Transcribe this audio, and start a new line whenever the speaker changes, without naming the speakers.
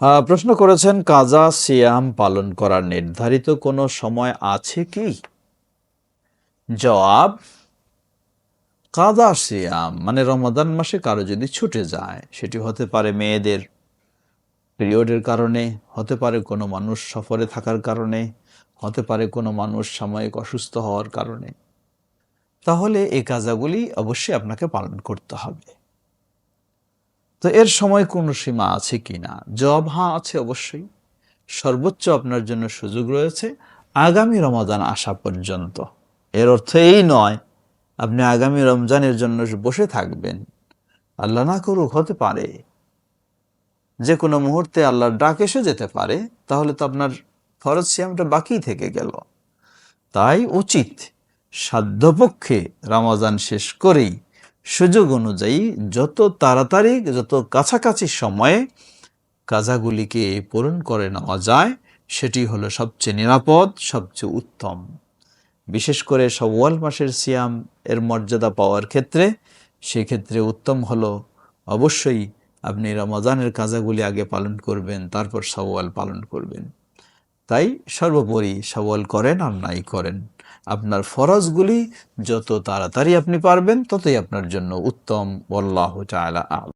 প্রশ্ন করেছেন, কাজা সিয়াম পালন করার নির্ধারিত কোনো সময় আছে কি? জবাব, কাজা সিয়াম মানে রমাদান মাসে কারও যদি ছুটে যায়, সেটি হতে পারে মেয়েদের পিরিয়ডের কারণে, হতে পারে কোনো মানুষ সফরে থাকার কারণে, হতে পারে কোনো মানুষ সাময়িক অসুস্থ হওয়ার কারণে। তাহলে এই কাজাগুলি অবশ্যই আপনাকে পালন করতে হবে। তো এর সময় কোনো সীমা আছে কি না? জবাব হ্যাঁ আছে অবশ্যই। সর্বোচ্চ আপনার জন্য সুযোগ রয়েছে, আগামী রমাদান আসা পর্যন্ত। এর অর্থ এই নয়, আপনি আগামী রমজানের জন্য বসে থাকবেন। আল্লাহ না করুক, হতে পারে। যে কোনো মুহূর্তে আল্লাহর ডাক এসে যেতে পারে, তাহলে তো আপনার ফরজ সিয়ামটা বাকি থেকে গেল। তাই উচিত সাধ্যপক্ষে রমাজান শেষ করেই সুযোগ অনুযায়ী যত তাড়াতাড়ি, যত কাছাকাছি সময়ে কাজাগুলিকে পূরণ করে নেওয়া যায়, সেটি হলো সবচেয়ে নিরাপদ, সবচেয়ে উত্তম। বিশেষ করে সওয়াল মাসের সিয়াম এর মর্যাদা পাওয়ার ক্ষেত্রে, সেক্ষেত্রে উত্তম হলো অবশ্যই আপনি রমাজানের কাজাগুলি আগে পালন করবেন, তারপর সওয়াল পালন করবেন। তাই সর্বোপরি সওয়াল করেন আর নাই করেন। আপনার ফরজগুলি যত তাড়াতাড়ি আপনি পারবেন ততই আপনার জন্য উত্তম আল্লাহ চায়লা আ'লাম।